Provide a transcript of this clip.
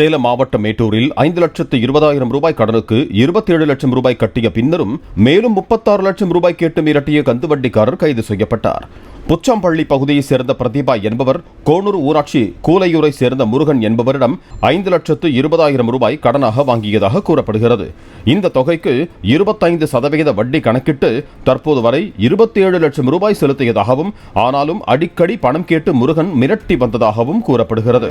சேலம் மாவட்டம் மேட்டூரில் ஐந்து லட்சத்து இருபதாயிரம் ரூபாய் கடனுக்கு இருபத்தேழு லட்சம் ரூபாய் கட்டிய பின்னரும் மேலும் முப்பத்தாறு லட்சம் ரூபாய் கேட்டு மிரட்டிய கந்து வட்டிக்காரர் கைது செய்யப்பட்டார். புச்சம்பள்ளி பகுதியைச் சேர்ந்த பிரதீபா என்பவர் கோனூர் ஊராட்சி கூலையூரை சேர்ந்த முருகன் என்பவரிடம் ஐந்து லட்சத்து இருபதாயிரம் ரூபாய் கடனாக வாங்கியதாக கூறப்படுகிறது. இந்த தொகைக்கு இருபத்தைந்து சதவிகித வட்டி கணக்கிட்டு தற்போது வரை இருபத்தி ஏழு லட்சம் ரூபாய் செலுத்தியதாகவும் ஆனாலும் அடிக்கடி பணம் கேட்டு முருகன் மிரட்டி வந்ததாகவும் கூறப்படுகிறது.